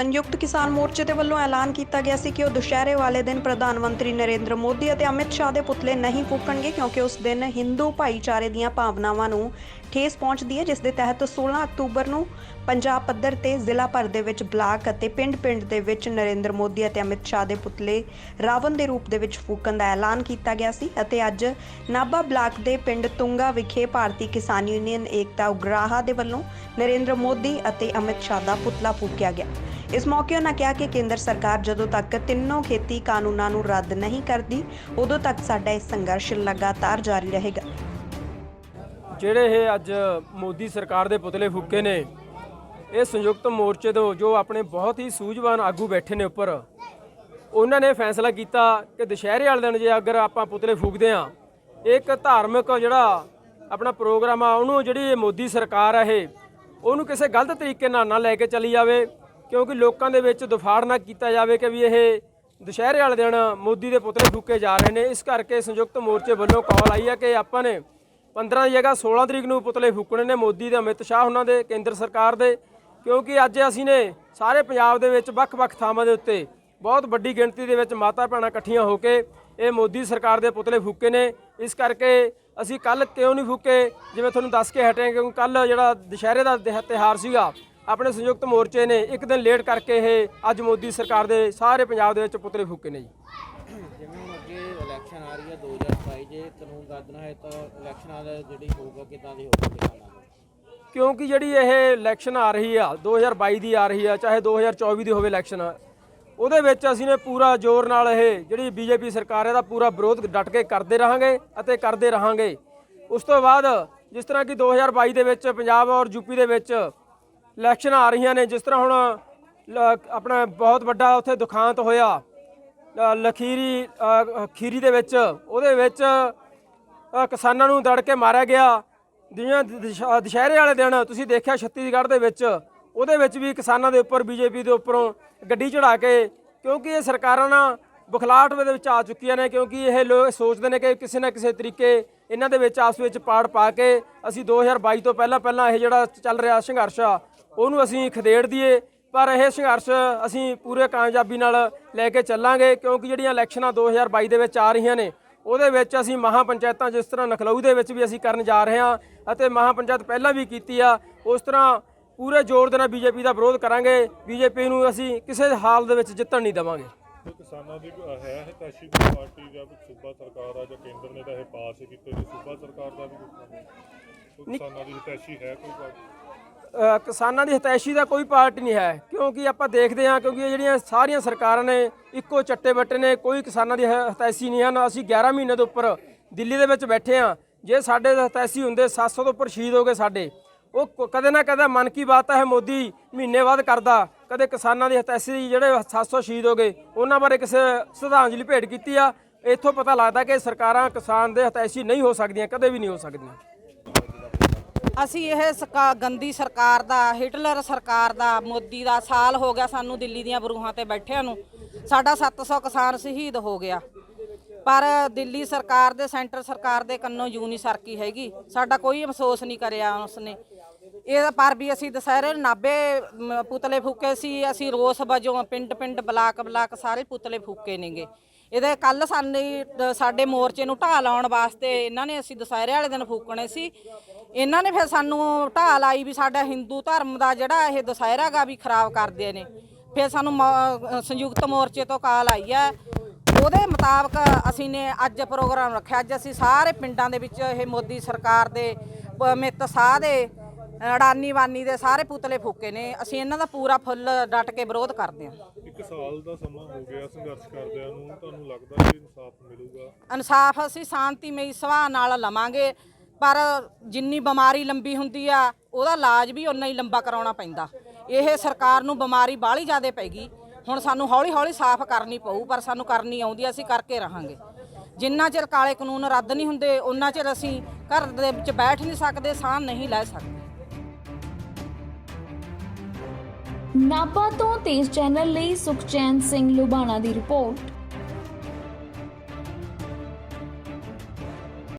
ਸੰਯੁਕਤ ਕਿਸਾਨ ਮੋਰਚੇ ਦੇ ਵੱਲੋਂ ਐਲਾਨ ਕੀਤਾ ਗਿਆ ਸੀ ਕਿ ਉਹ ਦੁਸ਼ਹਿਰੇ ਵਾਲੇ ਦਿਨ ਪ੍ਰਧਾਨ ਮੰਤਰੀ ਨਰਿੰਦਰ ਮੋਦੀ ਅਤੇ ਅਮਿਤ ਸ਼ਾਹ ਦੇ ਪੁਤਲੇ ਨਹੀਂ ਫੂਕਣਗੇ ਕਿਉਂਕਿ ਉਸ ਦਿਨ ਹਿੰਦੂ ਭਾਈਚਾਰੇ ਦੀਆਂ ਭਾਵਨਾਵਾਂ ਨੂੰ ਠੇਸ ਪਹੁੰਚਦੀ ਹੈ, ਜਿਸ ਦੇ ਤਹਿਤ 16 ਅਕਤੂਬਰ ਨੂੰ ਪੰਜਾਬ ਪੱਧਰ ਤੇ ਜ਼ਿਲ੍ਹਾ ਭਰ ਦੇ ਵਿੱਚ ਬਲਾਕ ਅਤੇ ਪਿੰਡ-ਪਿੰਡ ਦੇ ਵਿੱਚ ਨਰਿੰਦਰ ਮੋਦੀ ਅਤੇ ਅਮਿਤ ਸ਼ਾਹ ਦੇ ਪੁਤਲੇ ਰਾਵਣ ਦੇ ਰੂਪ ਦੇ ਵਿੱਚ ਫੂਕਣ ਦਾ ਐਲਾਨ ਕੀਤਾ ਗਿਆ ਸੀ ਅਤੇ ਅੱਜ ਨਾਭਾ ਬਲਾਕ ਦੇ ਪਿੰਡ ਤੁੰਗਾ ਵਿਖੇ ਭਾਰਤੀ ਕਿਸਾਨ ਯੂਨੀਅਨ ਏਕਤਾ ਉਗਰਾਹਾ ਦੇ ਵੱਲੋਂ ਨਰਿੰਦਰ ਮੋਦੀ ਅਤੇ ਅਮਿਤ ਸ਼ਾਹ ਦਾ ਪੁਤਲਾ ਫੂਕਿਆ ਗਿਆ। ਇਸ ਮੌਕੇ ਉਹਨਾਂ ਕਿਹਾ ਕਿ ਕੇਂਦਰ ਸਰਕਾਰ ਜਦੋਂ ਤੱਕ ਤਿੰਨੋਂ ਖੇਤੀ ਕਾਨੂੰਨਾਂ ਨੂੰ ਰੱਦ ਨਹੀਂ ਕਰਦੀ, ਉਦੋਂ ਤੱਕ ਸਾਡਾ ਇਹ ਸੰਘਰਸ਼ ਲਗਾਤਾਰ ਜਾਰੀ ਰਹੇਗਾ। ਜਿਹੜੇ ਇਹ ਅੱਜ ਮੋਦੀ ਸਰਕਾਰ ਦੇ ਪੁਤਲੇ ਫੂਕੇ ਨੇ ਇਹ ਸੰਯੁਕਤ ਮੋਰਚੇ ਤੋਂ ਜੋ ਆਪਣੇ ਬਹੁਤ ਹੀ ਸੂਝਵਾਨ ਆਗੂ ਬੈਠੇ ਨੇ ਉੱਪਰ, ਉਹਨਾਂ ਨੇ ਫੈਸਲਾ ਕੀਤਾ ਕਿ ਦੁਸ਼ਹਿਰੇ ਵਾਲੇ ਦਿਨ ਜੇ ਅਗਰ ਆਪਾਂ ਪੁਤਲੇ ਫੂਕਦੇ ਆ ਇੱਕ ਧਾਰਮਿਕ ਜਿਹੜਾ ਆਪਣਾ ਪ੍ਰੋਗਰਾਮ ਆ, ਉਹਨੂੰ ਜਿਹੜੀ ਮੋਦੀ ਸਰਕਾਰ ਆ ਇਹ, ਉਹਨੂੰ ਕਿਸੇ ਗਲਤ ਤਰੀਕੇ ਨਾਲ ਨਾ ਲੈ ਕੇ ਚਲੀ ਜਾਵੇ, ਕਿਉਂਕਿ ਲੋਕਾਂ ਦੇ ਵਿੱਚ ਦੁਫਾੜ ਨਾ ਕੀਤਾ ਜਾਵੇ ਕਿ ਵੀ ਇਹ ਦੁਸ਼ਹਿਰੇ ਵਾਲੇ ਦਿਨ ਮੋਦੀ ਦੇ ਪੁਤਲੇ ਫੂਕੇ ਜਾ ਰਹੇ ਨੇ। ਇਸ ਕਰਕੇ ਸੰਯੁਕਤ ਮੋਰਚੇ ਵੱਲੋਂ ਕਾਲ ਆਈ ਹੈ ਕਿ ਆਪਾਂ ਨੇ 15 ਦੀ ਜਗ੍ਹਾ 16 ਤਰੀਕ ਨੂੰ ਪੁਤਲੇ ਫੂਕਣੇ ਨੇ ਮੋਦੀ ਦੇ ਅਮਿਤ ਸ਼ਾਹ ਉਹਨਾਂ ਦੇ, ਕੇਂਦਰ ਸਰਕਾਰ ਦੇ ਕਿਉਂਕਿ ਅੱਜ ਅਸੀਂ ਨੇ ਸਾਰੇ ਪੰਜਾਬ ਦੇ ਵਿੱਚ ਵੱਖ-ਵੱਖ ਥਾਵਾਂ ਦੇ ਉੱਤੇ ਬਹੁਤ ਵੱਡੀ ਗਿਣਤੀ ਦੇ ਵਿੱਚ ਮਾਤਾ ਭੈਣਾਂ ਇਕੱਠੀਆਂ ਹੋ ਕੇ ਇਹ ਮੋਦੀ ਸਰਕਾਰ ਦੇ ਪੁਤਲੇ ਫੂਕੇ ਨੇ। ਇਸ ਕਰਕੇ ਅਸੀਂ ਕੱਲ ਕਿਉਂ ਨਹੀਂ ਫੂਕੇ? ਜਿਵੇਂ ਤੁਹਾਨੂੰ ਦੱਸ ਕੇ ਹਟੇ ਕਿਉਂਕਿ ਕੱਲ ਜਿਹੜਾ ਦੁਸ਼ਹਿਰੇ ਦਾ ਦਿਹ- ਤਿਉਹਾਰ ਸੀਗਾ, ਆਪਣੇ ਸੰਯੁਕਤ ਮੋਰਚੇ ਨੇ ਇੱਕ ਦਿਨ ਲੇਟ ਕਰਕੇ ਇਹ ਅੱਜ ਮੋਦੀ ਸਰਕਾਰ ਦੇ ਸਾਰੇ ਪੰਜਾਬ ਦੇ ਵਿੱਚ ਪੁਤਲੇ ਫੂਕੇ ਨੇ ਜੀ। ਜਿਵੇਂ ਹੁਣ ਅੱਗੇ ਇਲੈਕਸ਼ਨ ਆ ਰਹੀ ਹੈ 2022 ਜੇ ਕਾਨੂੰਨ ਰੱਦ ਹੈ ਤਾਂ ਇਲੈਕਸ਼ਨਾਂ ਦਾ ਜਿਹੜੀ ਹੋਊਗਾ ਕਿਦਾਂ ਦੀ ਹੋਊਗੀ? ਕਿਉਂਕਿ ਜਿਹੜੀ ਇਹ ਇਲੈਕਸ਼ਨ ਆ ਰਹੀ ਆ 2022 ਦੀ ਆ ਰਹੀ ਆ, ਚਾਹੇ 2024 ਦੀ ਹੋਵੇ ਇਲੈਕਸ਼ਨ ਉਹਦੇ ਵਿੱਚ ਅਸੀਂ ਨੇ ਪੂਰਾ ਜ਼ੋਰ ਨਾਲ ਇਹ ਜਿਹੜੀ ਬੀਜੇਪੀ ਸਰਕਾਰ ਹੈ ਦਾ ਪੂਰਾ ਵਿਰੋਧ ਡਟ ਕੇ ਕਰਦੇ ਰਹਾਂਗੇ ਅਤੇ ਕਰਦੇ ਰਹਾਂਗੇ। ਉਸ ਤੋਂ ਬਾਅਦ ਜਿਸ ਤਰ੍ਹਾਂ ਕਿ 2022 ਦੇ ਵਿੱਚ ਪੰਜਾਬ ਔਰ ਯੂਪੀ ਦੇ ਵਿੱਚ ਇਲੈਕਸ਼ਨ ਆ ਰਹੀਆਂ ਨੇ, ਜਿਸ ਤਰ੍ਹਾਂ ਹੁਣ ਲ- ਆਪਣਾ ਬਹੁਤ ਵੱਡਾ ਉੱਥੇ ਦੁਖਾਂਤ ਹੋਇਆ ਲਖੀਰੀ ਖੀਰੀ ਦੇ ਵਿੱਚ, ਉਹਦੇ ਵਿੱਚ ਕਿਸਾਨਾਂ ਨੂੰ ਦੜ ਕੇ ਮਾਰਿਆ ਗਿਆ। ਜਿਵੇਂ ਦੁਸ਼- ਦੁਸ਼ਹਿਰੇ ਵਾਲੇ ਦਿਨ ਤੁਸੀਂ ਦੇਖਿਆ ਛੱਤੀਸਗੜ੍ਹ ਦੇ ਵਿੱਚ, ਉਹਦੇ ਵਿੱਚ ਵੀ ਕਿਸਾਨਾਂ ਦੇ ਉੱਪਰ, ਬੀਜੇਪੀ ਦੇ ਉੱਪਰੋਂ ਗੱਡੀ ਚੜਾ ਕੇ, ਕਿਉਂਕਿ ਇਹ ਸਰਕਾਰਾਂ ਨਾ ਬੁਖਲਾਹਟ ਦੇ ਵਿੱਚ ਆ ਚੁੱਕੀਆਂ ਨੇ, ਕਿਉਂਕਿ ਇਹ ਲੋਕ ਸੋਚਦੇ ਨੇ ਕਿ ਕਿਸੇ ਨਾ ਕਿਸੇ ਤਰੀਕੇ ਇਹਨਾਂ ਦੇ ਵਿੱਚ ਆਪਸ ਵਿੱਚ ਪਾੜ ਪਾ ਕੇ ਅਸੀਂ 2022 ਤੋਂ ਪਹਿਲਾਂ ਪਹਿਲਾਂ ਇਹ ਜਿਹੜਾ ਚੱਲ ਰਿਹਾ ਸੰਘਰਸ਼ ਆ, ਉਹਨੂੰ ਅਸੀਂ ਖਦੇੜ ਦਈਏ। ਪਰ ਇਹ ਸੰਘਰਸ਼ ਅਸੀਂ ਪੂਰੇ ਕਾਮਯਾਬੀ ਨਾਲ ਲੈ ਕੇ ਚੱਲਾਂਗੇ, ਕਿਉਂਕਿ ਜਿਹੜੀਆਂ ਇਲੈਕਸ਼ਨਾਂ 2022 ਦੇ ਵਿੱਚ ਆ ਰਹੀਆਂ ਨੇ, ਉਹਦੇ ਵਿੱਚ ਅਸੀਂ ਮਹਾ ਪੰਚਾਇਤਾਂ ਜਿਸ ਤਰ੍ਹਾਂ ਨਖਲਊ ਦੇ ਵਿੱਚ ਵੀ ਅਸੀਂ ਕਰਨ ਜਾ ਰਹੇ ਹਾਂ ਅਤੇ ਮਹਾ ਪੰਚਾਇਤ ਪਹਿਲਾਂ ਵੀ ਕੀਤੀ ਆ ਉਸ ਤਰ੍ਹਾਂ ਪੂਰੇ ਜ਼ੋਰ ਦੇ ਨਾਲ ਬੀਜੇਪੀ ਦਾ ਵਿਰੋਧ ਕਰਾਂਗੇ। ਬੀਜੇਪੀ ਨੂੰ ਅਸੀਂ ਕਿਸੇ ਹਾਲ ਦੇ ਵਿੱਚ ਜਿੱਤਣ ਨਹੀਂ ਦੇਵਾਂਗੇ। ਕਿਸਾਨਾਂ ਦੀ ਹੈ ਹਿਤੈਸ਼ੀ ਪਾਰਟੀ ਜਾਂ ਸੂਬਾ ਸਰਕਾਰ ਆ ਜਾਂ ਕੇਂਦਰ ਨੇ ਤਾਂ ਇਹ ਪਾਸ ਕੀਤੇ ਨੇ। ਸੂਬਾ ਸਰਕਾਰ ਦਾ ਵੀ ਕੋਈ ਕਿਸਾਨਾਂ ਦੀ ਹਿਤੈਸ਼ੀ ਹੈ ਕੋਈ ਪਾਰਟੀ? ਕਿਸਾਨਾਂ ਦੀ ਹਤੈਸ਼ੀ ਦਾ ਕੋਈ ਪਾਰਟੀ ਨਹੀਂ ਹੈ ਕਿਉਂਕਿ ਆਪਾਂ ਦੇਖਦੇ ਹਾਂ ਕਿਉਂਕਿ ਇਹ ਜਿਹੜੀਆਂ ਸਾਰੀਆਂ ਸਰਕਾਰਾਂ ਨੇ ਇੱਕੋ ਚੱਟੇ ਬੱਟੇ ਨੇ ਕੋਈ ਕਿਸਾਨਾਂ ਦੀ ਹਤੈਸ਼ੀ ਨਹੀਂ ਹਨ। ਅਸੀਂ 11 ਮਹੀਨੇ ਤੋਂ ਉੱਪਰ ਦਿੱਲੀ ਦੇ ਵਿੱਚ ਬੈਠੇ ਹਾਂ। ਜੇ ਸਾਡੇ ਹਤੈਸ਼ੀ ਹੁੰਦੇ 700 ਤੋਂ ਉੱਪਰ ਸ਼ਹੀਦ ਹੋ ਗਏ ਸਾਡੇ। ਉਹ ਕਦੇ ਨਾ ਕਦੇ ਮਨ ਕੀ ਬਾਤ ਹੈ ਮੋਦੀ ਮਹੀਨੇ ਬਾਅਦ ਕਰਦਾ। ਕਦੇ ਕਿਸਾਨਾਂ ਦੀ ਹਤੈਸ਼ੀ ਜਿਹੜੇ 700 ਸ਼ਹੀਦ ਹੋ ਗਏ, ਉਹਨਾਂ ਬਾਰੇ ਕਿਸੇ ਸ਼ਰਧਾਂਜਲੀ ਭੇਟ ਕੀਤੀ ਆ। ਇੱਥੋਂ ਪਤਾ ਲੱਗਦਾ ਕਿ ਸਰਕਾਰਾਂ ਕਿਸਾਨ ਦੇ ਹਤੈਸ਼ੀ ਨਹੀਂ ਹੋ ਸਕਦੀਆਂ, ਕਦੇ ਵੀ ਨਹੀਂ ਹੋ ਸਕਦੀਆਂ। ਅਸੀਂ ਇਹ ਸਕਾ- ਗੰਦੀ ਸਰਕਾਰ ਦਾ, ਹਿਟਲਰ ਸਰਕਾਰ ਦਾ, ਮੋਦੀ ਦਾ ਸਾਲ ਹੋ ਗਿਆ ਸਾਨੂੰ ਦਿੱਲੀ ਦੀਆਂ ਬਰੂਹਾਂ ਤੇ ਬੈਠਿਆਂ ਨੂੰ। ਸਾਡਾ 700 ਕਿਸਾਨ ਸ਼ਹੀਦ ਹੋ ਗਿਆ। ਪਰ ਦਿੱਲੀ ਸਰਕਾਰ ਦੇ, ਸੈਂਟਰ ਸਰਕਾਰ ਦੇ ਕੰਨੋਂ ਜੂਨੀ ਸਰਕੀ ਹੈਗੀ। ਸਾਡਾ ਕੋਈ ਅਫਸੋਸ ਨਹੀਂ ਕਰਿਆ ਉਸਨੇ। ਇਹ ਪਰ ਵੀ ਅਸੀਂ ਦੁਸਹਿਰੇ ਨੂੰ ਨਾਭੇ ਪੁਤਲੇ ਫੂਕੇ ਸੀ। ਅਸੀਂ ਰੋਸ ਵਜੋਂ ਪਿੰਡ ਪਿੰਡ, ਬਲਾਕ ਬਲਾਕ ਸਾਰੇ ਪੁਤਲੇ ਫੂਕੇ ਨੇਗੇ। ਇਹਦੇ ਕੱਲ ਸਾਨੂੰ ਸਾਡੇ ਮੋਰਚੇ ਨੂੰ ਢਾਹ ਲਾਉਣ ਵਾਸਤੇ ਇਹਨਾਂ ਨੇ ਅਸੀਂ ਦੁਸਹਿਰੇ ਵਾਲੇ ਦਿਨ ਫੂਕਣੇ ਸੀ। ਇਹਨਾਂ ਨੇ ਫਿਰ ਸਾਨੂੰ ਢਾਹ ਲਾਈ ਵੀ ਸਾਡਾ ਹਿੰਦੂ ਧਰਮ ਦਾ ਜਿਹੜਾ ਇਹ ਦੁਸਹਿਰਾ ਗਾ ਵੀ ਖਰਾਬ ਕਰਦੇ ਨੇ। ਫਿਰ ਸਾਨੂੰ ਮੌ- ਸੰਯੁਕਤ ਮੋਰਚੇ ਤੋਂ ਕਾਲ ਆਈ ਹੈ। ਉਹਦੇ ਮੁਤਾਬਕ ਅਸੀਂ ਨੇ ਅੱਜ ਪ੍ਰੋਗਰਾਮ ਰੱਖਿਆ। ਅੱਜ ਅਸੀਂ ਸਾਰੇ ਪਿੰਡਾਂ ਦੇ ਵਿੱਚ ਇਹ ਮੋਦੀ ਸਰਕਾਰ ਦੇ ਪ- ਅਮਿਤ ਸ਼ਾਹ ਦੇ ਅਡਾਨੀ ਵਾਨੀ ਦੇ ਸਾਰੇ ਪੁਤਲੇ ਫੂਕੇ ਨੇ। ਅਸੀਂ ਇਹਨਾਂ ਦਾ ਪੂਰਾ ਫੁੱਲ ਡਟ ਕੇ ਵਿਰੋਧ ਕਰਦੇ ਹਾਂ। ਇੱਕ ਸਾਲ ਦਾ ਸਮਾਂ ਹੋ ਗਿਆ ਸੰਘਰਸ਼ ਕਰਦਿਆਂ ਨੂੰ। ਤੁਹਾਨੂੰ ਲੱਗਦਾ ਕਿ ਇਨਸਾਫ ਮਿਲੂਗਾ? ਇਨਸਾਫ ਅਸੀਂ ਸ਼ਾਂਤੀਮਈ ਸੁਭਾਅ ਨਾਲ ਲਵਾਂਗੇ ਪਰ ਜਿੰਨੀ ਬਿਮਾਰੀ ਲੰਬੀ ਹੁੰਦੀ ਆ ਉਹਦਾ ਇਲਾਜ ਵੀ ਉਨਾ ਹੀ ਲੰਬਾ ਕਰਾਉਣਾ ਪੈਂਦਾ। ਇਹ ਸਰਕਾਰ ਨੂੰ ਬਿਮਾਰੀ ਬਾਹਲੀ ਜ਼ਿਆਦਾ ਪੈਗੀ ਹੁਣ ਸਾਨੂੰ ਹੌਲੀ ਹੌਲੀ ਸਾਫ਼ ਕਰਨੀ ਪਊ, ਪਰ ਸਾਨੂੰ ਕਰਨੀ ਆਉਂਦੀ ਅਸੀਂ ਕਰਕੇ ਰਹਾਂਗੇ। ਜਿੰਨਾ ਚਿਰ ਕਾਲੇ ਕਾਨੂੰਨ ਰੱਦ ਨਹੀਂ ਹੁੰਦੇ ਉਹਨਾਂ ਚਿਰ ਅਸੀਂ ਘਰ ਦੇ ਵਿੱਚ ਬੈਠ ਨਹੀਂ ਸਕਦੇ ਸਾਹ ਨਹੀਂ ਲੈ ਸਕਦੇ। ਨਾਭਾ ਤੋਂ ਤੇਜ਼ ਚੈਨਲ ਲਈ ਸੁਖਚੈਨ ਸਿੰਘ ਲੁਬਾਣਾ ਦੀ ਰਿਪੋਰਟ।